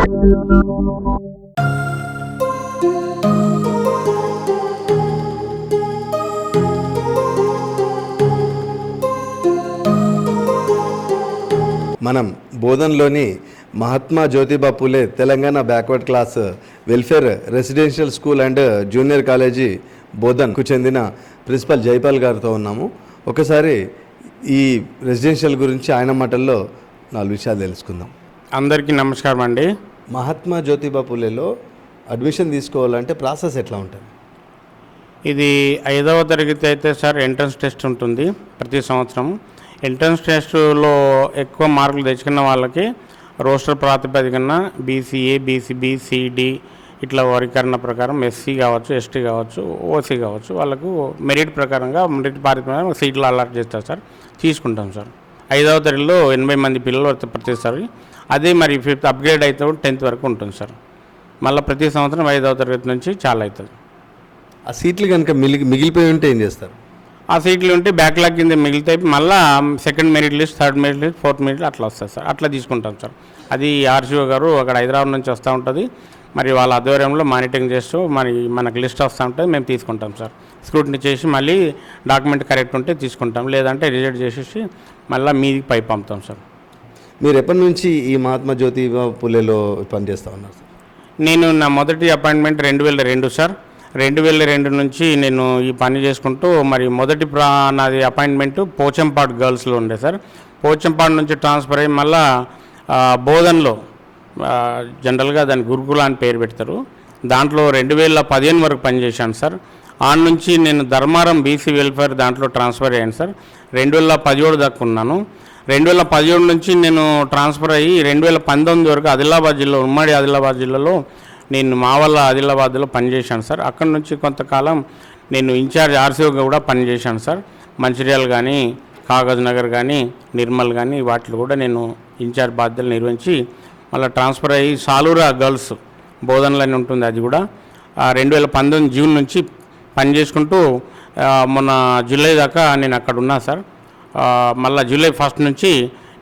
మనం బోధన్లోని Mahatma Jyotiba Phule Telangana backward class welfare residential school and junior college బోధన్కు చెందిన principal Jaipal గారితో ఉన్నాము. ఒకసారి ఈ రెసిడెన్షియల్ గురించి ఆయన మాటల్లో నాలుగు విషయాలు తెలుసుకుందాం. అందరికీ నమస్కారం అండి మహాత్మా జ్యోతిబా పులేలో అడ్మిషన్ తీసుకోవాలంటే ప్రాసెస్ ఎట్లా ఉంటుంది? ఇది ఐదవ తరగతి అయితే సార్ ఎంట్రన్స్ టెస్ట్ ఉంటుంది ప్రతి సంవత్సరం. ఎంట్రన్స్ టెస్ట్లో ఎక్కువ మార్కులు తెచ్చుకున్న వాళ్ళకి రోస్టర్ ప్రాతిపదికన బీసీఏ బీసీబీ సిడి ఇట్లా వర్గీకరణ ప్రకారం ఎస్సీ కావచ్చు ఎస్టీ కావచ్చు ఓసీ కావచ్చు వాళ్ళకు మెరిట్ ప్రకారంగా మెరిట్ ప్రాతిపదికన సీట్లు అలాట్ చేస్తారు సార్. తీసుకుంటాం సార్. ఐదవ తరగతిలో ఎనభై మంది పిల్లలు ప్రతిసారి. అదే మరి ఫిఫ్త్ అప్గ్రేడ్ అయితే టెన్త్ వరకు ఉంటుంది సార్. మళ్ళీ ప్రతి సంవత్సరం ఐదవ తరగతి నుంచి చాలా అవుతుంది. ఆ సీట్లు కనుక మిగిలి మిగిలిపోయి ఉంటే ఏం చేస్తారు? ఆ సీట్లు ఉంటే బ్యాక్లాగ్ కింద మిగిలితే మళ్ళా second merit list third merit list fourth merit అట్లా వస్తుంది సార్. అట్లా తీసుకుంటాం సార్. అది ఆర్సీఓ గారు అక్కడ హైదరాబాద్ నుంచి వస్తూ ఉంటుంది. మరి వాళ్ళ ఆధ్వర్యంలో మానిటరింగ్ చేస్తూ మరి మనకు లిస్ట్ వస్తూ ఉంటుంది మేము తీసుకుంటాం సార్. స్క్రూటినీ చేసి మళ్ళీ డాక్యుమెంట్ కరెక్ట్ ఉంటే తీసుకుంటాం. లేదంటే రిజెక్ట్ చేసేసి మళ్ళీ మీదికి పై పంపుతాం సార్. మీరు ఎప్పటి నుంచి ఈ మహాత్మా జ్యోతి పుల్లెలో పనిచేస్తూ ఉన్నారు సార్ నేను నా మొదటి అపాయింట్మెంట్ రెండు వేల రెండు సార్. రెండు వేల రెండు నుంచి నేను ఈ పని చేసుకుంటూ మరి మొదటి ప్రా నాది అపాయింట్మెంట్ పోచంపాడు గర్ల్స్లో ఉండే సార్. పోచంపాడు నుంచి ట్రాన్స్ఫర్ అయ్యి మళ్ళా బోధన్లో జనరల్గా దాని గురుకుల అని పేరు పెడతారు. దాంట్లో రెండు వేల పదిహేను వరకు పనిచేశాను సార్. ఆ నుంచి నేను ధర్మారం బీసీ వెల్ఫేర్ దాంట్లో ట్రాన్స్ఫర్ అయ్యాను సార్. రెండు వేల పదిహేడు దాకా ఉన్నాను. రెండు వేల పదిహేడు నుంచి నేను ట్రాన్స్ఫర్ అయ్యి రెండు వేల పంతొమ్మిది వరకు ఆదిలాబాద్ జిల్లా ఉమ్మడి ఆదిలాబాద్ జిల్లాలో నేను మావల్ల ఆదిలాబాద్లో పనిచేశాను సార్. అక్కడి నుంచి కొంతకాలం నేను ఇన్ఛార్జ్ ఆర్సీఓగా కూడా పనిచేశాను సార్. మంచిర్యాల కానీ కాగజ్ నగర్ కానీ నిర్మల్ కానీ వాటిలో కూడా నేను ఇన్ఛార్జ్ బాధ్యతలు నిర్వహించి మళ్ళీ ట్రాన్స్ఫర్ అయ్యి సాలూరా గర్ల్స్ బోధనలని ఉంటుంది అది కూడా. రెండు వేల పంతొమ్మిది జూన్ నుంచి పని చేసుకుంటూ మొన్న జూలై దాకా నేను అక్కడ ఉన్నా సార్. మళ్ళా జూలై ఫస్ట్ నుంచి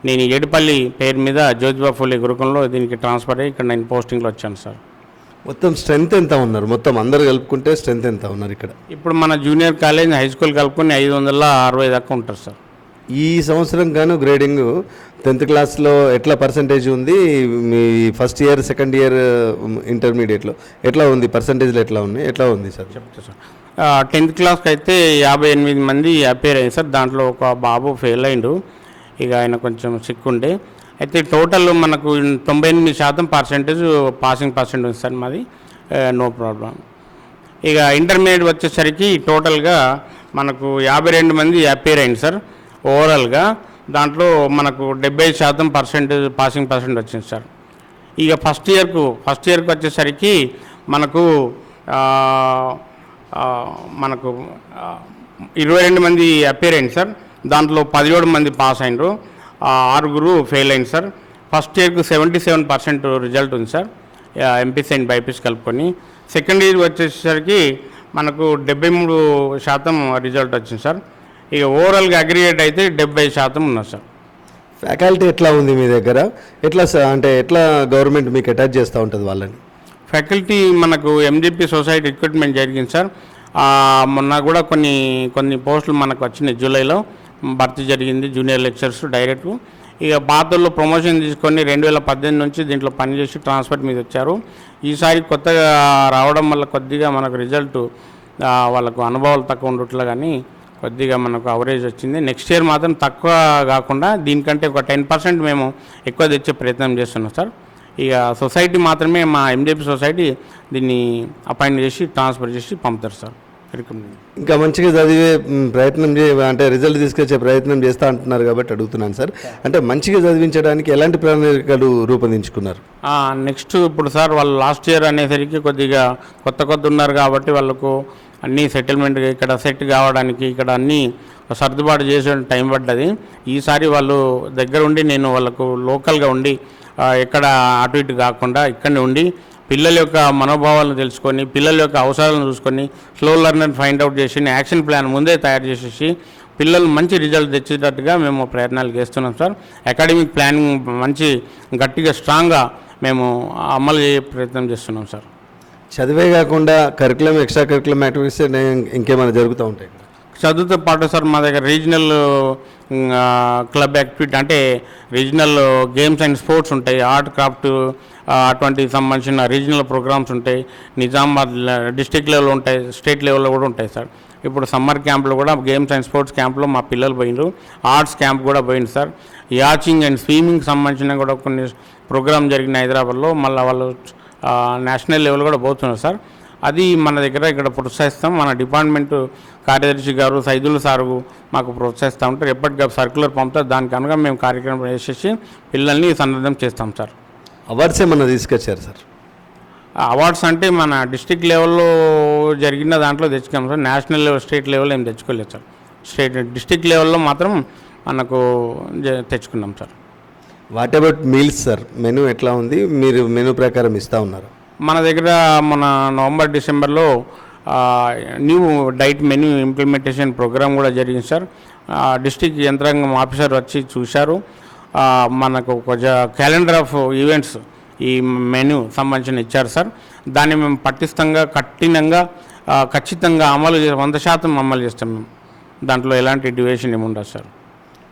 నేను ఏడుపల్లి పేరు మీద జ్యోతిబా ఫులే గురుకులంలో దీనికి ట్రాన్స్ఫర్ అయ్యి ఇక్కడ నేను పోస్టింగ్లో వచ్చాను సార్. మొత్తం స్ట్రెంత్ ఎంత ఉన్నారు? మొత్తం అందరు కలుపుకుంటే స్ట్రెంత్ ఎంత ఉన్నారు ఇక్కడ? ఇప్పుడు మన జూనియర్ కాలేజ్ హై స్కూల్ కలుపుకొని ఐదు వందల అరవై దాకా ఉంటారు సార్. ఈ సంవత్సరం గాను గ్రేడింగ్ టెన్త్ క్లాస్లో ఎట్లా పర్సంటేజ్ ఉంది? మీ ఫస్ట్ ఇయర్ సెకండ్ ఇయర్ ఇంటర్మీడియట్లో ఎట్లా ఉంది? పర్సంటేజ్లు ఎట్లా ఉన్నాయి? ఎట్లా ఉంది సార్? చెప్తా సార్. టెన్త్ క్లాస్కి అయితే యాభై ఎనిమిది మంది అపేర్ అయ్యారు సార్. దాంట్లో ఒక బాబు ఫెయిల్ అయిండు. ఇక ఆయన కొంచెం సిక్కుండే అయితే టోటల్ మనకు తొంభై ఎనిమిది శాతం పర్సెంటేజ్ పాసింగ్ పర్సెంట్ ఉంది సార్ మాది. నో ప్రాబ్లం ఇక ఇంటర్మీడియట్ వచ్చేసరికి టోటల్గా మనకు యాభై రెండు మంది అపేర్ అయింది సార్. ఓవరాల్గా దాంట్లో మనకు డెబ్బై శాతం పర్సెంటేజ్ పాసింగ్ పర్సెంట్ వచ్చింది సార్. ఇక ఫస్ట్ ఇయర్కు ఫస్ట్ ఇయర్కి వచ్చేసరికి మనకు మనకు ఇరవై రెండు మంది అపేర్ అయింది సార్. దాంట్లో పదిహేడు మంది పాస్ అయినరు. ఆరుగురు ఫెయిల్ అయింది సార్. ఫస్ట్ ఇయర్కు సెవెంటీ సెవెన్ పర్సెంట్ రిజల్ట్ ఉంది సార్. ఎంపీసీ అండ్ బైపీసీ కలుపుకొని. సెకండ్ ఇయర్ వచ్చేసరికి మనకు డెబ్బై మూడు శాతం రిజల్ట్ వచ్చింది సార్. ఇక ఓవరాల్గా అగ్రిగేట్ అయితే డెబ్బై శాతం ఉన్నది సార్. ఫ్యాకల్టీ ఎట్లా ఉంది మీ దగ్గర? ఎట్లా సార్? అంటే ఎట్లా గవర్నమెంట్ మీకు అటాచ్ చేస్తూ ఉంటుంది వాళ్ళని? ఫ్యాకల్టీ మనకు ఎంజీపీ సొసైటీ రిక్రూట్మెంట్ జరిగింది సార్. మొన్న కూడా కొన్ని కొన్ని పోస్టులు మనకు వచ్చినాయి జూలైలో. భర్తీ జరిగింది జూనియర్ లెక్చర్స్ డైరెక్ట్. ఇక పాతల్లో ప్రమోషన్ తీసుకొని రెండు వేల పద్దెనిమిది నుంచి దీంట్లో పనిచేసి ట్రాన్స్ఫర్ మీద వచ్చారు. ఈసారి కొత్తగా రావడం వల్ల కొద్దిగా మనకు రిజల్ట్ వాళ్ళకు అనుభవాలు తక్కువ ఉండట్లే కానీ కొద్దిగా మనకు అవరేజ్ వచ్చింది. నెక్స్ట్ ఇయర్ మాత్రం తక్కువ కాకుండా దీనికంటే ఒక టెన్ పర్సెంట్ మేము ఎక్కువ తెచ్చే ప్రయత్నం చేస్తున్నాం సార్. ఇక సొసైటీ మాత్రమే మా ఎండిపి సొసైటీ దీన్ని అపాయింట్ చేసి ట్రాన్స్ఫర్ చేసి పంపుతారు సార్. ఇంకా మంచిగా చదివే ప్రయత్నం చే అంటే రిజల్ట్ తీసుకొచ్చే ప్రయత్నం చేస్తా అంటున్నారు కాబట్టి అడుగుతున్నాను సార్. అంటే మంచిగా చదివించడానికి ఎలాంటి ప్రణాళికలు రూపొందించుకున్నారు? నెక్స్ట్ ఇప్పుడు సార్ వాళ్ళు లాస్ట్ ఇయర్ అనేసరికి కొద్దిగా కొత్త కొత్త ఉన్నారు కాబట్టి వాళ్ళకు అన్నీ సెటిల్మెంట్ ఇక్కడ సెట్ కావడానికి ఇక్కడ అన్నీ సర్దుబాటు చేసే టైం పడ్డది. ఈసారి వాళ్ళు దగ్గర ఉండి నేను వాళ్ళకు లోకల్గా ఉండి ఎక్కడ అటు ఇటు కాకుండా ఇక్కడనే ఉండి పిల్లల యొక్క మనోభావాలను తెలుసుకొని పిల్లల యొక్క అవసరాలను చూసుకొని స్లో లెర్నర్ ఫైండ్ అవుట్ చేసి యాక్షన్ ప్లాన్ ముందే తయారు చేసేసి పిల్లలు మంచి రిజల్ట్ తెచ్చేటట్టుగా మేము ప్రయత్నాలు చేస్తున్నాం సార్. అకాడమిక్ ప్లానింగ్ మంచి గట్టిగా స్ట్రాంగ్గా మేము అమలు చేయ ప్రయత్నం చేస్తున్నాం సార్. చదివే కాకుండా కరికులం ఎక్స్ట్రా కరికులం యాక్టివిటీస్ ఇంకేమైనా జరుగుతూ ఉంటాయి? చదువుతో పాటు సార్ మా దగ్గర రీజనల్ క్లబ్ యాక్టివిటీ అంటే రీజనల్ గేమ్స్ అండ్ స్పోర్ట్స్ ఉంటాయి. ఆర్ట్ క్రాఫ్ట్ అటువంటి సంబంధించిన రీజనల్ ప్రోగ్రామ్స్ ఉంటాయి. నిజామాబాద్ డిస్టిక్ లెవెల్ ఉంటాయి. స్టేట్ లెవెల్లో కూడా ఉంటాయి సార్. ఇప్పుడు సమ్మర్ క్యాంప్లో కూడా గేమ్స్ అండ్ స్పోర్ట్స్ క్యాంప్లో మా పిల్లలు పోయినారు ఆర్ట్స్ క్యాంప్ కూడా పోయింది సార్. యాచింగ్ అండ్ స్విమ్మింగ్ సంబంధించిన కూడా కొన్ని ప్రోగ్రామ్ జరిగిన హైదరాబాద్లో. మళ్ళీ వాళ్ళు నేషనల్ లెవెల్ కూడా పోతున్నారు సార్. అది మన దగ్గర ఇక్కడ ప్రోత్సహిస్తాం. మన డిపార్ట్మెంట్ కార్యదర్శి గారు సైదులు సారు మాకు ప్రోత్సహిస్తూ ఉంటారు. ఎప్పటికప్పుడు సర్క్యులర్ పంపుతారు. దానికి కనుక మేము కార్యక్రమం వేసేసి పిల్లల్ని సన్నద్ధం చేస్తాం సార్. అవార్డ్స్ ఏమన్నా తీసుకొచ్చారు సార్? అవార్డ్స్ అంటే మన డిస్టిక్ లెవెల్లో జరిగిన దాంట్లో తెచ్చుకోం sir. National level state level ఏం తెచ్చుకోలేదు సార్. స్టేట్ డిస్టిక్ లెవెల్లో మాత్రం మనకు తెచ్చుకున్నాం sir. What about meals sir menu ఎట్లా ఉంది? మీరు మెనూ ప్రకారం ఇస్తూ ఉన్నారు. మన దగ్గర మన నవంబర్ డిసెంబర్లో new diet menu implementation programme కూడా జరిగింది సార్ డిస్టిక్ యంత్రాంగం ఆఫీసర్ వచ్చి చూశారు. మనకు కొంచెం క్యాలెండర్ ఆఫ్ ఈవెంట్స్ ఈ మెనూ సంబంధించిన ఇచ్చారు సార్ దాన్ని మేము పటిష్టంగా కఠినంగా ఖచ్చితంగా అమలు చే వంద శాతం అమలు చేస్తాం మేము. దాంట్లో ఎలాంటి డివేషన్ ఏమి ఉండదు సార్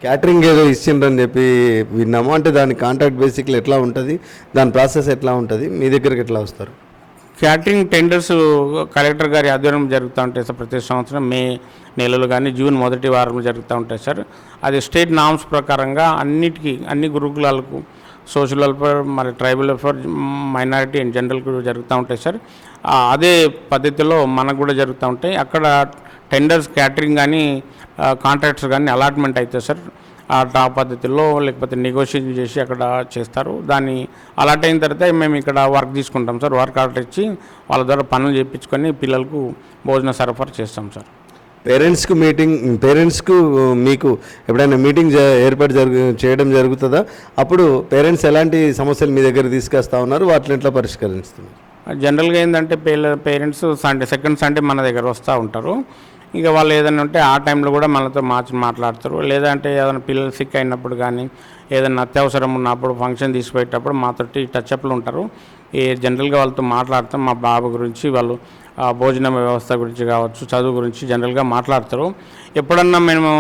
క్యాటరింగ్ ఏదో ఇచ్చిండ్రని చెప్పి విన్నాము. అంటే దాని కాంట్రాక్ట్ బేసిక్లో ఎట్లా ఉంటుంది? దాని ప్రాసెస్ ఎట్లా ఉంటుంది? మీ దగ్గరికి ఎట్లా వస్తారు? క్యాటరింగ్ టెండర్స్ కలెక్టర్ గారి ఆధ్వర్యం జరుగుతూ ఉంటాయి సార్ ప్రతి సంవత్సరం. మే నెలలు కానీ జూన్ మొదటి వారంలో జరుగుతూ ఉంటాయి సార్. అది స్టేట్ నామ్స్ ప్రకారంగా అన్నిటికీ అన్ని గురుకులాలకు సోషల్ వెల్ఫేర్ మరి tribal welfare minority and general కూడా జరుగుతూ ఉంటాయి సార్. అదే పద్ధతిలో మనకు కూడా జరుగుతూ ఉంటాయి. అక్కడ టెండర్స్ క్యాటరింగ్ కానీ కాంట్రాక్ట్స్ కానీ అలాట్మెంట్ అవుతాయి సార్ ఆ పద్ధతిలో లేకపోతే నెగోషియేషన్ చేసి అక్కడ చేస్తారు. దాన్ని అలాట్ అయిన తర్వాత మేము ఇక్కడ వర్క్ తీసుకుంటాం సార్. వర్క్ ఆర్డర్ ఇచ్చి వాళ్ళ ద్వారా పనులు చేయించుకొని పిల్లలకు భోజన సరఫరా చేస్తాం సార్. పేరెంట్స్కు మీటింగ్ పేరెంట్స్కు మీకు ఎప్పుడైనా మీటింగ్ ఏర్పాటు జరుగు చేయడం జరుగుతుందా? అప్పుడు పేరెంట్స్ ఎలాంటి సమస్యలు మీ దగ్గర తీసుకొస్తా ఉన్నారు? వాటిని ఎట్లా పరిష్కరిస్తున్నారు? జనరల్గా ఏంటంటే పేరెంట్స్ సండే సెకండ్ సండే మన దగ్గర వస్తూ ఉంటారు. ఇక వాళ్ళు ఏదైనా ఉంటే ఆ టైంలో కూడా మనతో మార్చి మాట్లాడతారు. లేదంటే ఏదైనా పిల్లలు సిక్ అయినప్పుడు కానీ ఏదైనా అత్యవసరం ఉన్నప్పుడు ఫంక్షన్ తీసుకుపోయేటప్పుడు మాతోటి టచ్అప్లు ఉంటారు. ఏ జనరల్గా వాళ్ళతో మాట్లాడతాం. మా బాబు గురించి వాళ్ళు భోజనం వ్యవస్థ గురించి కావచ్చు చదువు గురించి జనరల్గా మాట్లాడతారు. ఎప్పుడన్నా మేము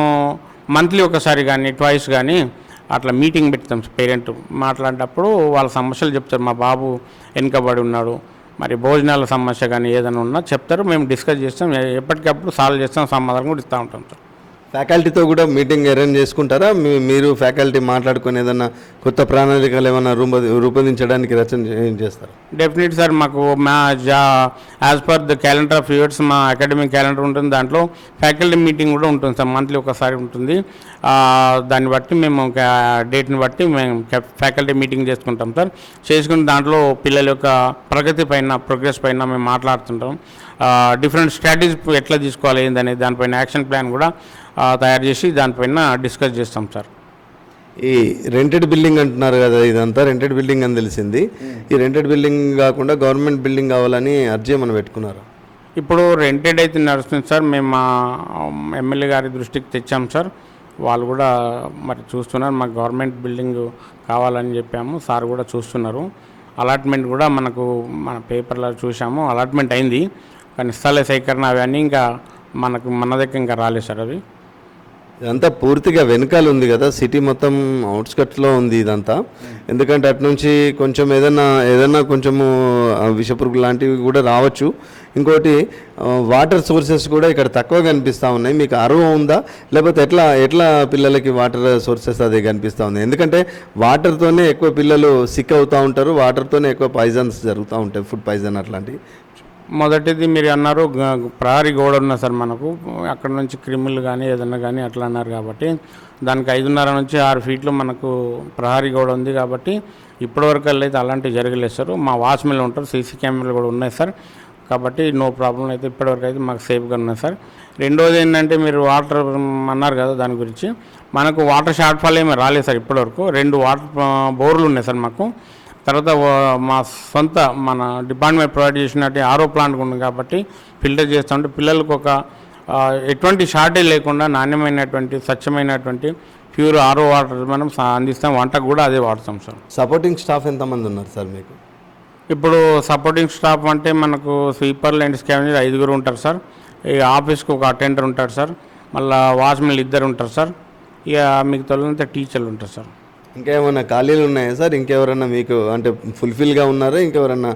మంత్లీ ఒకసారి కానీ ట్వైస్ కానీ అట్లా మీటింగ్ పెడతాం పేరెంట్ మాట్లాడేటప్పుడు వాళ్ళ సమస్యలు చెప్తారు. మా బాబు వెనుకబడి ఉన్నాడు. మరి భోజనాల సమస్య కానీ ఏదైనా ఉన్నా చెప్తారు మేము డిస్కస్ చేస్తాం ఎప్పటికప్పుడు సాల్వ్ చేస్తాం సమాధానం కూడా ఇస్తూ ఉంటాం సార్. ఫ్యాకల్టీతో కూడా మీటింగ్ అరేంజ్ చేసుకుంటారా? మీ- మీరు ఫ్యాకల్టీ మాట్లాడుకుని ఏదన్నా కొత్త ప్రణాళికలు ఏమైనా రూప రూపొందించడానికి రచన చేస్తారు? డెఫినెట్ సార్ మాకు మా జా as per the calendar of years మా అకాడమిక్ క్యాలెండర్ ఉంటుంది. దాంట్లో ఫ్యాకల్టీ మీటింగ్ కూడా ఉంటుంది సార్ మంత్లీ ఒకసారి ఉంటుంది. దాన్ని బట్టి మేము డేట్ని బట్టి మేము ఫ్యాకల్టీ మీటింగ్ చేసుకుంటాం సార్ చేసుకుని దాంట్లో పిల్లల యొక్క ప్రగతి పైన ప్రోగ్రెస్ పైన మేము మాట్లాడుతుంటాం. డిఫరెంట్ స్ట్రాటజీ ఎట్లా తీసుకోవాలి ఏందనే దానిపైన యాక్షన్ ప్లాన్ కూడా తయారు చేసి దానిపైన డిస్కస్ చేస్తాం సార్. ఈ రెంటెడ్ బిల్డింగ్ అంటున్నారు కదా ఇదంతా రెంటెడ్ బిల్డింగ్ అని తెలిసింది. ఈ రెంటెడ్ బిల్డింగ్ కాకుండా గవర్నమెంట్ బిల్డింగ్ కావాలని అర్జీ ఏమైనా పెట్టుకున్నారు? ఇప్పుడు రెంటెడ్ అయితే నడుస్తుంది సార్. మేము మా ఎమ్మెల్యే గారి దృష్టికి తెచ్చాం సార్. వాళ్ళు కూడా మరి చూస్తున్నారు. మాకు గవర్నమెంట్ బిల్డింగ్ కావాలని చెప్పాము. సార్ కూడా చూస్తున్నారు. అలాట్మెంట్ కూడా మనకు మన పేపర్లో చూసాము అలాట్మెంట్ అయింది. కానీ స్థల సేకరణ అవన్నీ ఇంకా మనకు మన దగ్గర ఇంకా రాలేదు సార్ అవి. ఇదంతా పూర్తిగా వెనకాల ఉంది కదా సిటీ మొత్తం అవుట్స్కట్స్లో ఉంది ఇదంతా. ఎందుకంటే అటు నుంచి కొంచెం ఏదైనా ఏదైనా కొంచెము విషపురుగు లాంటివి కూడా రావచ్చు. ఇంకోటి వాటర్ సోర్సెస్ కూడా ఇక్కడ తక్కువ కనిపిస్తూ ఉన్నాయి. మీకు అరువు ఉందా? లేకపోతే ఎట్లా ఎట్లా పిల్లలకి వాటర్ సోర్సెస్ అది కనిపిస్తూ ఉంది ఎందుకంటే వాటర్తోనే ఎక్కువ పిల్లలు సిక్ అవుతూ ఉంటారు వాటర్తోనే ఎక్కువ పాయిజన్స్ జరుగుతూ ఉంటాయి ఫుడ్ పాయిజన్ అట్లాంటివి. మొదటిది మీరు అన్నారు ప్రహరీ గోడ ఉన్న సార్ మనకు. అక్కడ నుంచి క్రిములు కానీ ఏదన్నా కానీ అట్లా అన్నారు కాబట్టి. దానికి ఐదున్నర నుంచి ఆరు ఫీట్లు మనకు ప్రహరీ గోడ ఉంది కాబట్టి ఇప్పటివరకు అయితే అలాంటివి జరగలేదు సార్. మా వాచ్మెన్లు ఉంటారు సీసీ కెమెరాలు కూడా ఉన్నాయి సార్. కాబట్టి నో ప్రాబ్లం అయితే ఇప్పటివరకు అయితే మాకు సేఫ్గా ఉన్నాయి సార్. రెండోది ఏంటంటే మీరు వాటర్ అన్నారు కదా దాని గురించి. మనకు వాటర్ షార్ట్ ఫాల్ ఏమీ రాలేదు సార్ ఇప్పటివరకు. రెండు వాటర్ బోర్లు ఉన్నాయి సార్ మాకు. తర్వాత మా సొంత మన డిపార్ట్మెంట్ ప్రొవైడ్ చేసినట్టు ఆరో ప్లాంట్ ఉంది కాబట్టి ఫిల్టర్ చేస్తుంటే పిల్లలకు ఒక ఎటువంటి షార్టేజ్ లేకుండా నాణ్యమైనటువంటి స్వచ్ఛమైనటువంటి ప్యూర్ ఆరో వాటర్ మనం అందిస్తాం. వంటకు కూడా అదే వాడతాం సార్. సపోర్టింగ్ స్టాఫ్ ఎంతమంది ఉన్నారు సార్ మీకు? ఇప్పుడు సపోర్టింగ్ స్టాఫ్ అంటే మనకు స్వీపర్లు అండ్ స్కావెంజర్ ఐదుగురు ఉంటారు సార్. ఇక ఆఫీస్కి ఒక అటెండర్ ఉంటారు సార్. మళ్ళీ వాచ్మెన్లు ఇద్దరు ఉంటారు సార్. ఇక మిగతా వాళ్ళంతా టీచర్లు ఉంటారు సార్. ఇంకేమైనా ఖాళీలు ఉన్నాయా సార్? ఇంకెవరన్నా మీకు అంటే ఫుల్ఫిల్గా ఉన్నారా? ఇంకెవరన్నా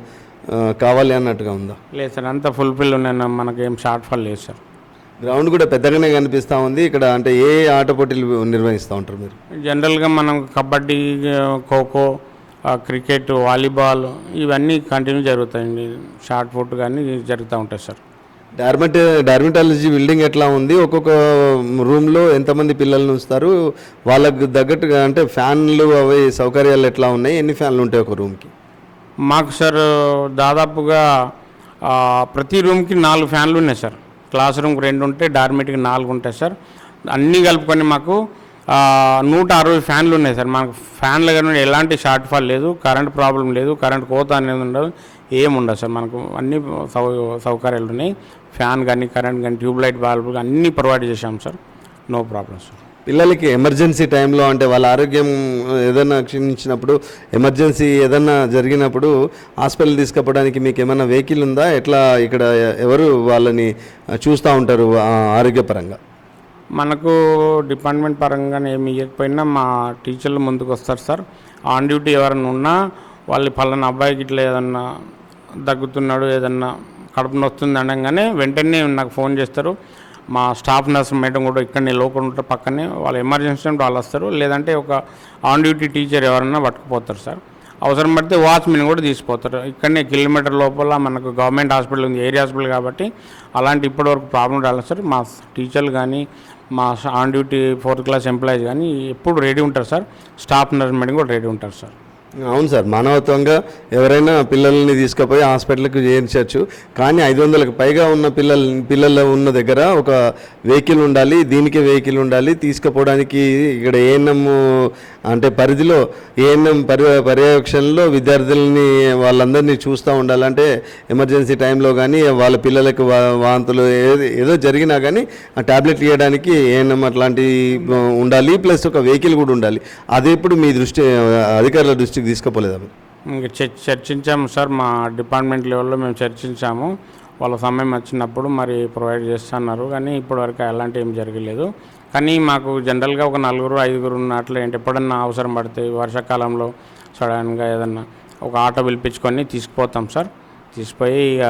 కావాలి అన్నట్టుగా ఉందా? లేదు సార్ అంతా ఫుల్ఫిల్ ఉన్నాయి మనకి ఏం షార్ట్ ఫాల్ లేదు సార్. గ్రౌండ్ కూడా పెద్దగానే కనిపిస్తూ ఉంది. ఇక్కడ అంటే ఏ ఆట పోటీలు నిర్వహిస్తూ ఉంటారు మీరు? జనరల్గా మనం కబడ్డీ ఖోఖో క్రికెట్ వాలీబాల్ ఇవన్నీ కంటిన్యూ జరుగుతాయండి. షార్ట్ ఫుట్ కానీ జరుగుతూ ఉంటాయి సార్. డార్మెట డార్మెటాలజీ బిల్డింగ్ ఎట్లా ఉంది? ఒక్కొక్క రూమ్లో ఎంతమంది పిల్లల్ని ఉంచుతారు? వాళ్ళకు తగ్గట్టుగా అంటే ఫ్యాన్లు అవి సౌకర్యాలు ఎట్లా ఉన్నాయి? ఎన్ని ఫ్యాన్లు ఉంటాయి ఒక రూమ్కి మాకు సార్ దాదాపుగా ప్రతి రూమ్కి నాలుగు ఫ్యాన్లు ఉన్నాయి సార్. క్లాస్ రూమ్కి రెండు ఉంటాయి డార్మెట్కి నాలుగు ఉంటాయి సార్. అన్నీ కలుపుకొని మాకు నూట అరవై ఫ్యాన్లు ఉన్నాయి సార్. మనకు ఫ్యాన్లు కానీ ఎలాంటి షార్ట్ ఫాల్ లేదు కరెంట్ ప్రాబ్లం లేదు కరెంట్ కోత అనేది ఉండదు ఏముండదు సార్. మనకు అన్ని సౌ సౌకర్యాలు ఉన్నాయి. ఫ్యాన్ కానీ కరెంట్ కానీ ట్యూబ్ లైట్ బల్బ్ అన్నీ ప్రొవైడ్ చేశాం సార్. No problem sir. పిల్లలకి ఎమర్జెన్సీ టైంలో అంటే వాళ్ళ ఆరోగ్యం ఏదైనా క్షీణించినప్పుడు ఎమర్జెన్సీ ఏదైనా జరిగినప్పుడు హాస్పిటల్ తీసుకుపోవడానికి మీకు ఏమైనా వెహికల్ ఉందా? ఎట్లా ఇక్కడ ఎవరు వాళ్ళని చూస్తూ ఉంటారు ఆరోగ్యపరంగా? మనకు డిపార్ట్మెంట్ పరంగా ఏమి ఇవ్వకపోయినా మా టీచర్లు ముందుకు వస్తారు సార్. ఆన్ డ్యూటీ ఎవరైనా ఉన్నా వాళ్ళు పలానా అబ్బాయికి ఇట్లా ఏదన్నా దగ్గుతున్నాడు ఏదన్నా కడుపు నొస్తుంది అనగానే వెంటనే నాకు ఫోన్ చేస్తారు. మా స్టాఫ్ నర్స్ మేడం కూడా ఇక్కడనే లోకల్ ఉంటారు పక్కనే. వాళ్ళు ఎమర్జెన్సీ ఉంటే వాళ్ళు వస్తారు. లేదంటే ఒక ఆన్ డ్యూటీ టీచర్ ఎవరైనా పట్టుకుపోతారు సార్. అవసరం పడితే వాచ్మెన్ కూడా తీసుకుపోతారు ఇక్కడనే కిలోమీటర్ లోపల మనకు గవర్నమెంట్ హాస్పిటల్ ఉంది ఏరియా హాస్పిటల్ కాబట్టి అలాంటి ఇప్పటివరకు ప్రాబ్లం రాలేదు సార్. మా టీచర్లు కానీ మా on duty fourth class employees కానీ ఎప్పుడు రెడీ ఉంటారు సార్. స్టాఫ్ నర్స్ మేడం కూడా రెడీ ఉంటారు సార్. అవును సార్ మానవత్వంగా ఎవరైనా పిల్లల్ని తీసుకుపోయి హాస్పిటల్కి చేర్చచ్చు. కానీ ఐదు వందలకు పైగా ఉన్న పిల్లల పిల్లలు ఉన్న దగ్గర ఒక వెహికల్ ఉండాలి దీనికి వెహికల్ ఉండాలి తీసుకుపోవడానికి ఇక్కడ ఏఎన్ఎం అంటే పరిధిలో ఏఎన్ఎం పర్య పర్యవేక్షణలో విద్యార్థులని వాళ్ళందరినీ చూస్తూ ఉండాలంటే ఎమర్జెన్సీ టైంలో కానీ వాళ్ళ పిల్లలకు వా- వాంతులు ఏది ఏదో జరిగినా కానీ ఆ టాబ్లెట్ ఇవ్వడానికి ఏఎన్ఎం అట్లాంటివి ఉండాలి ప్లస్ ఒక వెహికల్ కూడా ఉండాలి. అది ఇప్పుడు మీ దృష్టి అధికారుల దృష్టి దృష్టికి తీసుకుపోలేదా మీరు? చర్చించాము సార్ మా డిపార్ట్మెంట్ లెవెల్లో మేము చర్చించాము. వాళ్ళ సమయం వచ్చినప్పుడు మరి ప్రొవైడ్ చేస్తున్నారు కానీ ఇప్పటివరకు అలాంటి ఏం జరగలేదు. కానీ మాకు జనరల్గా ఒక నలుగురు ఐదుగురు ఉన్నట్లు ఏంటి ఎప్పుడన్నా అవసరం పడితే వర్షాకాలంలో సడన్గా ఏదన్నా ఒక ఆటో పిలిపించుకొని తీసుకుపోతాం సార్. తీసుకుపోయి ఇక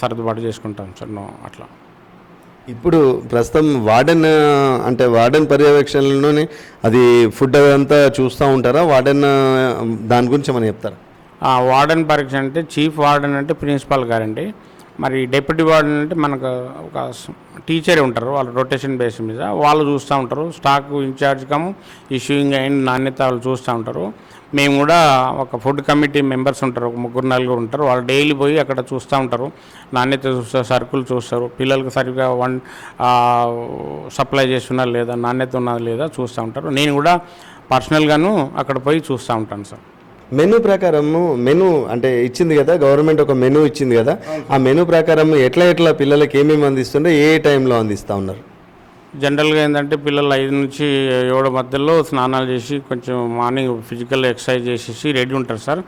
సర్దుబాటు చేసుకుంటాం సార్ అట్లా. ఇప్పుడు ప్రస్తుతం వార్డెన్ అంటే వార్డెన్ పర్యవేక్షణలోనే అది ఫుడ్ అదంతా చూస్తూ ఉంటారా? వార్డెన్ దాని గురించి ఏమైనా చెప్తారా? వార్డెన్ పరీక్ష అంటే చీఫ్ వార్డెన్ అంటే ప్రిన్సిపాల్ గారండి. మరి డెప్యూటీ వార్డెన్ అంటే మనకు ఒక టీచర్ ఉంటారు వాళ్ళు రొటేషన్ బేస్ మీద. వాళ్ళు చూస్తూ ఉంటారు stock incharge cum issuing and నాణ్యత వాళ్ళు చూస్తూ ఉంటారు. మేము కూడా ఒక ఫుడ్ కమిటీ మెంబర్స్ ఉంటారు ఒక ముగ్గురు నలుగురు ఉంటారు. వాళ్ళు డైలీ పోయి అక్కడ చూస్తూ ఉంటారు. నాణ్యత చూస్తారు సరుకులు చూస్తారు. పిల్లలకు సరిగ్గా వన్ సప్లై చేస్తున్నా లేదా నాణ్యత ఉన్నదా లేదా చూస్తూ ఉంటారు. నేను కూడా పర్సనల్గాను అక్కడ పోయి చూస్తూ ఉంటాను సార్. మెనూ ప్రకారము మెనూ అంటే ఇచ్చింది కదా గవర్నమెంట్ ఒక మెనూ ఇచ్చింది కదా ఆ మెనూ ప్రకారం ఎట్లా ఎట్లా పిల్లలకి ఏమేమి అందిస్తుంటే ఏ టైంలో అందిస్తూ ఉన్నారు? జనరల్గా ఏంటంటే పిల్లలు ఐదు నుంచి ఏడు మధ్యలో స్నానాలు చేసి కొంచెం మార్నింగ్ ఫిజికల్ ఎక్సర్సైజ్ చేసేసి రెడీ ఉంటారు sir.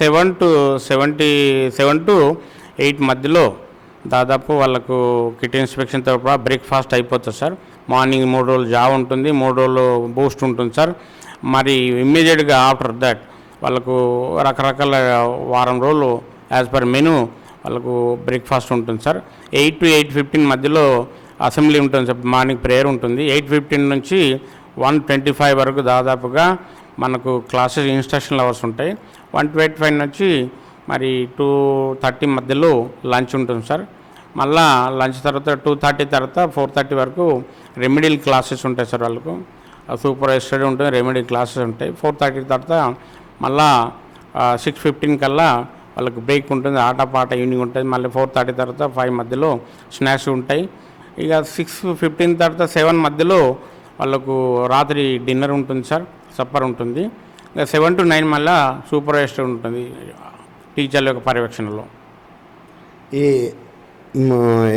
Seven to seventy seven to eight మధ్యలో దాదాపు వాళ్ళకు కిట్ ఇన్స్పెక్షన్తో కూడా బ్రేక్ఫాస్ట్ అయిపోతుంది సార్. మార్నింగ్ మూడు రోజులు జావ్ ఉంటుంది మూడు రోజులు బూస్ట్ ఉంటుంది సార్. మరి ఇమ్మీడియట్గా ఆఫ్టర్ దట్ వాళ్ళకు రకరకాల వారం రోజులు యాజ్ పర్ మెనూ వాళ్ళకు బ్రేక్ఫాస్ట్ ఉంటుంది sir. Eight to eight fifteen మధ్యలో అసెంబ్లీ ఉంటుంది సార్. మార్నింగ్ ప్రేయర్ ఉంటుంది. ఎయిట్ ఫిఫ్టీన్ నుంచి వన్ ట్వంటీ ఫైవ్ వరకు దాదాపుగా మనకు క్లాసెస్ ఇన్స్ట్రక్షన్ అవర్స్ ఉంటాయి. వన్ ట్వంటీ ఫైవ్ నుంచి మరి టూ థర్టీ మధ్యలో లంచ్ ఉంటుంది సార్. మళ్ళా లంచ్ తర్వాత టూ థర్టీ తర్వాత ఫోర్ థర్టీ వరకు రెమెడియల్ క్లాసెస్ ఉంటాయి సార్ వాళ్ళకు. సూపర్ స్టడీ ఉంటుంది రెమెడియల్ క్లాసెస్ ఉంటాయి. ఫోర్ థర్టీ తర్వాత మళ్ళా సిక్స్ ఫిఫ్టీన్ కల్లా వాళ్ళకి బ్రేక్ ఉంటుంది ఆట పాట ఈవినింగ్ ఉంటుంది మళ్ళీ ఫోర్ థర్టీ తర్వాత ఫైవ్ మధ్యలో స్నాక్స్ ఉంటాయి. ఇక సిక్స్ ఫిఫ్టీన్ తర్వాత సెవెన్ మధ్యలో వాళ్ళకు రాత్రి డిన్నర్ ఉంటుంది సార్ సప్పర్ ఉంటుంది. ఇక సెవెన్ టు నైన్ మళ్ళా సూపర్వైజర్ ఉంటుంది టీచర్ల యొక్క పర్యవేక్షణలో. ఈ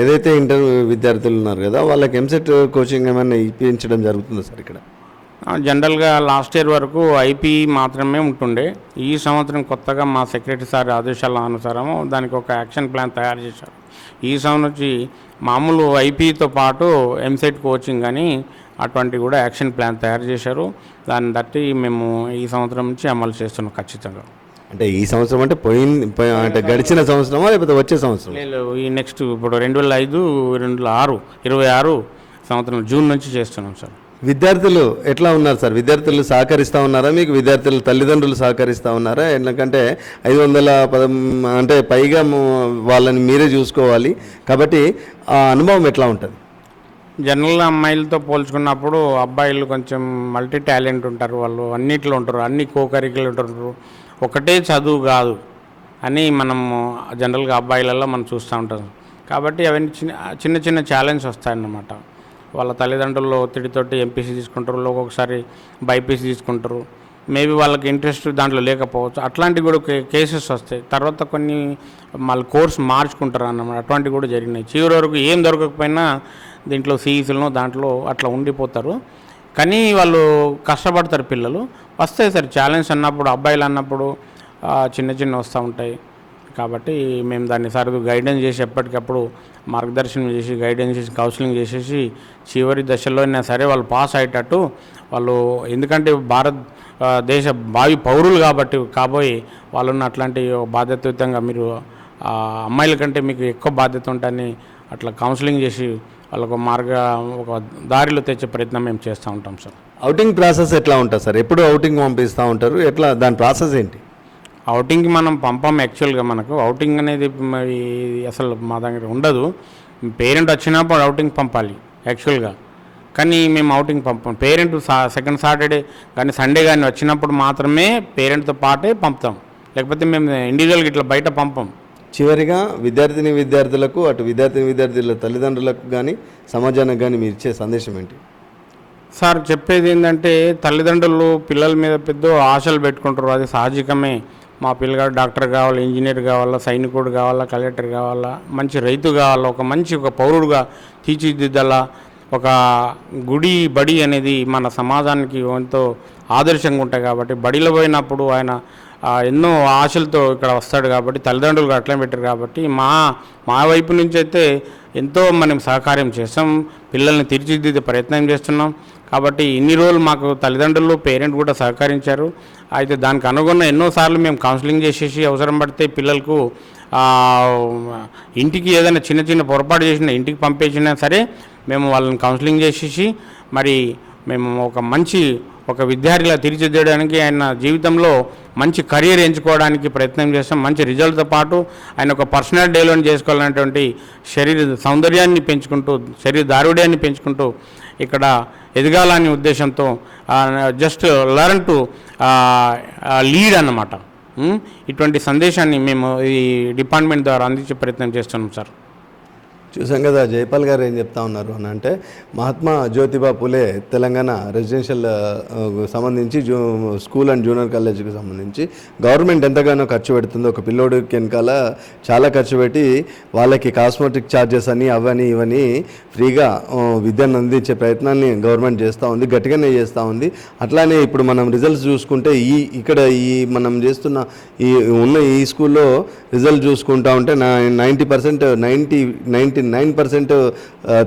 ఏదైతే ఇంటర్ విద్యార్థులు ఉన్నారు కదా వాళ్ళకి ఎంసెట్ కోచింగ్ ఏమైనా ఇప్పించడం జరుగుతుందా సార్ ఇక్కడ? జనరల్గా లాస్ట్ ఇయర్ వరకు ఐపీ మాత్రమే ఉంటుండే. ఈ సంవత్సరం కొత్తగా మా సెక్రటరీ సార్ ఆదేశాల అనుసారం దానికి ఒక యాక్షన్ ప్లాన్ తయారు చేశారు. ఈ సంవత్సరం నుంచి మామూలు ఐపీతో పాటు ఎంసెట్ కోచింగ్ అని అటువంటి కూడా యాక్షన్ ప్లాన్ తయారు చేశారు. దాన్ని బట్టి మేము ఈ సంవత్సరం నుంచి అమలు చేస్తున్నాం ఖచ్చితంగా. అంటే ఈ సంవత్సరం అంటే పోయింది పోయి- అంటే గడిచిన సంవత్సరమా లేకపోతే వచ్చే సంవత్సరం? ఈ నెక్స్ట్ ఇప్పుడు రెండు వేల ఐదు రెండు వేల ఆరు ఇరవై ఆరు సంవత్సరం జూన్ నుంచి చేస్తున్నాం సార్. విద్యార్థులు ఎట్లా ఉన్నారు సార్? విద్యార్థులు సహకరిస్తూ ఉన్నారా? మీకు విద్యార్థుల తల్లిదండ్రులు సహకరిస్తూ ఉన్నారా? ఎందుకంటే ఐదు వందల పద అంటే పైగా వాళ్ళని మీరే చూసుకోవాలి. కాబట్టి ఆ అనుభవం ఎట్లా ఉంటుంది? జనరల్ అమ్మాయిలతో పోల్చుకున్నప్పుడు అబ్బాయిలు కొంచెం మల్టీ టాలెంట్ ఉంటారు వాళ్ళు. అన్నిట్లో ఉంటారు. అన్ని కోకరికలు ఉంటారు. ఒకటే చదువు కాదు అని మనము జనరల్గా అబ్బాయిలలో మనం చూస్తూ ఉంటాం. కాబట్టి అవన్నీ చిన్న చిన్న చిన్న ఛాలెంజ్ వస్తాయన్నమాట. వాళ్ళ తల్లిదండ్రులు ఒత్తిడితోటి ఎంపీసీ తీసుకుంటారు ఒక్కొక్కసారి బైపీసీ తీసుకుంటారు. మేబీ వాళ్ళకి ఇంట్రెస్ట్ దాంట్లో లేకపోవచ్చు. అట్లాంటివి కూడా కేసెస్ వస్తాయి. తర్వాత కొన్ని మళ్ళీ కోర్స్ మార్చుకుంటారు అన్నమాట. అటువంటివి కూడా జరిగినాయి. చివరి వరకు ఏం దొరకకపోయినా దీంట్లో సీఈసీలను దాంట్లో అట్లా ఉండిపోతారు. కానీ వాళ్ళు కష్టపడతారు పిల్లలు. వస్తాయి సార్ ఛాలెంజ్ అన్నప్పుడు అబ్బాయిలు అన్నప్పుడు చిన్న చిన్న వస్తూ ఉంటాయి. కాబట్టి మేము దాన్ని సరిగ్గా గైడెన్స్ చేసి ఎప్పటికప్పుడు మార్గదర్శనం చేసి గైడెన్స్ చేసి కౌన్సిలింగ్ చేసేసి చివరి దశలోనే సరే వాళ్ళు పాస్ అయ్యేటట్టు వాళ్ళు ఎందుకంటే భారత్ దేశ భావి పౌరులు కాబట్టి కాబోయి వాళ్ళున్న అట్లాంటి బాధ్యతయుతంగా మీరు అమ్మాయిల కంటే మీకు ఎక్కువ బాధ్యత ఉంటుందని అట్లా కౌన్సిలింగ్ చేసి వాళ్ళకు మార్గ ఒక దారిలో తెచ్చే ప్రయత్నం మేము చేస్తూ ఉంటాం సార్. అవుటింగ్ ప్రాసెస్ ఎట్లా ఉంటుంది సార్? ఎప్పుడు అవుటింగ్ పంపిస్తూ ఉంటారు? ఎట్లా? దాని ప్రాసెస్ ఏంటి? అవుటింగ్కి మనం పంపం యాక్చువల్గా మనకు. అవుటింగ్ అనేది మరి అసలు మా దగ్గర ఉండదు. పేరెంట్ వచ్చినప్పుడు అవుటింగ్ పంపాలి యాక్చువల్గా కానీ మేము అవుటింగ్ పంపం. పేరెంట్ సా సెకండ్ సాటర్డే కానీ సండే కానీ వచ్చినప్పుడు మాత్రమే పేరెంట్తో పాటే పంపుతాం. లేకపోతే మేము ఇండివిజువల్గా ఇట్లా బయట పంపం. చివరిగా విద్యార్థిని విద్యార్థులకు అటు విద్యార్థిని విద్యార్థుల తల్లిదండ్రులకు కానీ సమాజానికి కానీ మీరు ఇచ్చే సందేశం ఏంటి? సార్ చెప్పేది ఏంటంటే తల్లిదండ్రులు పిల్లల మీద పెద్ద ఆశలు పెట్టుకుంటారు. అది సహజకమే మా పిల్లగాడు డాక్టర్ కావాలా ఇంజనీర్ కావాలా సైనికుడు కావాలా కలెక్టర్ కావాలా మంచి రైతు కావాలా ఒక మంచి ఒక పౌరుడుగా తీర్చిదిద్దాలా ఒక గుడి బడి అనేది మన సమాజానికి ఎంతో ఆదర్శంగా ఉంటాయి కాబట్టి బడిలో పోయినప్పుడు ఆయన ఎన్నో ఆశలతో ఇక్కడ వస్తాడు కాబట్టి తల్లిదండ్రులు అట్లనే పెట్టారు కాబట్టి మా మా వైపు నుంచి అయితే ఎంతో మనం సహకారం చేస్తాం పిల్లల్ని తీర్చిదిద్దే ప్రయత్నం చేస్తున్నాం. కాబట్టి ఇన్ని రోజులు మాకు తల్లిదండ్రులు పేరెంట్ కూడా సహకరించారు. అయితే దానికి అనుగుణ ఎన్నోసార్లు మేము కౌన్సిలింగ్ చేసేసి అవసరం పడితే పిల్లలకు ఇంటికి ఏదైనా చిన్న చిన్న పొరపాటు చేసినా ఇంటికి పంపించినా సరే మేము వాళ్ళని కౌన్సిలింగ్ చేసేసి మరి మేము ఒక మంచి ఒక విద్యార్థిలా తీర్చిదిద్దడానికి ఆయన జీవితంలో మంచి కెరీర్ ఎంచుకోవడానికి ప్రయత్నం చేస్తాం. మంచి రిజల్ట్తో పాటు ఆయన ఒక పర్సనల్ డెవలప్మెంట్ చేసుకోవాలనేటువంటి శరీర సౌందర్యాన్ని పెంచుకుంటూ శరీర దారుడ్యాన్ని పెంచుకుంటూ ఇక్కడ ఎదగాలనే ఉద్దేశంతో జస్ట్ లర్న్ టు లీడ్ అన్నమాట. ఇటువంటి సందేశాన్ని మేము ఈ డిపార్ట్మెంట్ ద్వారా అందించే ప్రయత్నం చేస్తున్నాం సార్ చూసాం కదా జైపాల్ గారు ఏం చెప్తా ఉన్నారు అని అంటే మహాత్మా జ్యోతిబా పులే తెలంగాణ రెసిడెన్షియల్ సంబంధించి జూ స్కూల్ అండ్ జూనియర్ కాలేజీకి సంబంధించి గవర్నమెంట్ ఎంతగానో ఖర్చు పెడుతుందో ఒక పిల్లోడికి వెనకాల చాలా ఖర్చు పెట్టి వాళ్ళకి కాస్మెటిక్ ఛార్జెస్ అని అవని ఇవని ఫ్రీగా విద్యను అందించే ప్రయత్నాన్ని గవర్నమెంట్ చేస్తూ ఉంది గట్టిగానే చేస్తూ ఉంది. అట్లానే ఇప్పుడు మనం రిజల్ట్స్ చూసుకుంటే ఈ ఇక్కడ ఈ మనం చేస్తున్న ఈ ఉన్న ఈ స్కూల్లో రిజల్ట్ చూసుకుంటా ఉంటే ninety percent ninety ninety nine percent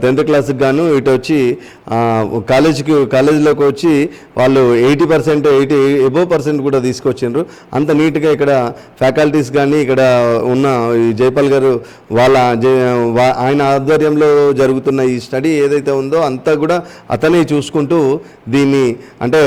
tenth క్లాస్కి గాను ఇటు వచ్చి కాలేజీకి కాలేజీలోకి వచ్చి వాళ్ళు eighty percent eighty above percent కూడా తీసుకొచ్చిండ్రు. అంత నీట్గా ఇక్కడ ఫ్యాకల్టీస్ కానీ ఇక్కడ ఉన్న ఈ జైపాల్ గారు వాళ్ళ ఆయన ఆధ్వర్యంలో జరుగుతున్న ఈ స్టడీ ఏదైతే ఉందో అంతా కూడా అతనే చూసుకుంటూ దీన్ని అంటే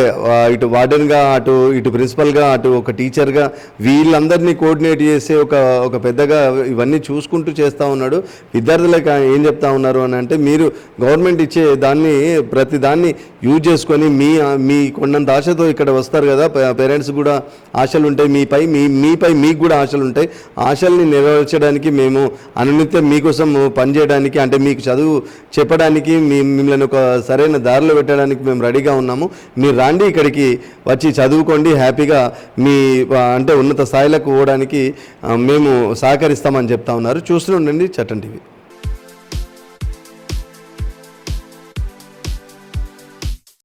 ఇటు వార్డెన్గా అటు ఇటు ప్రిన్సిపల్గా అటు ఒక టీచర్గా వీళ్ళందరినీ కోఆర్డినేట్ చేసే ఒక ఒక పెద్దగా ఇవన్నీ చూసుకుంటూ చేస్తూ ఉన్నాడు. విద్యార్థులకు ఏం చెప్తా ఉన్నారు అని అంటే మీరు గవర్నమెంట్ ఇచ్చే దాన్ని ప్రతి దాన్ని యూజ్ చేసుకొని మీ మీ కొండంత ఆశతో ఇక్కడ వస్తారు కదా పేరెంట్స్ కూడా ఆశలు ఉంటాయి మీపై మీ మీపై మీకు కూడా ఆశలు ఉంటాయి. ఆశల్ని నెరవేర్చడానికి మేము అనునిత్యం మీకోసం పనిచేయడానికి అంటే మీకు చదువు చెప్పడానికి మీ మిమ్మల్ని ఒక సరైన దారిలో పెట్టడానికి మేము రెడీగా ఉన్నాము. మీరు రాండి ఇక్కడికి వచ్చి చదువుకోండి హ్యాపీగా మీ అంటే ఉన్నత స్థాయిలకు పోవడానికి మేము సహకరిస్తామని చెప్తా ఉన్నారు. చూస్తూ ఉండండి చట్టం టీవీ.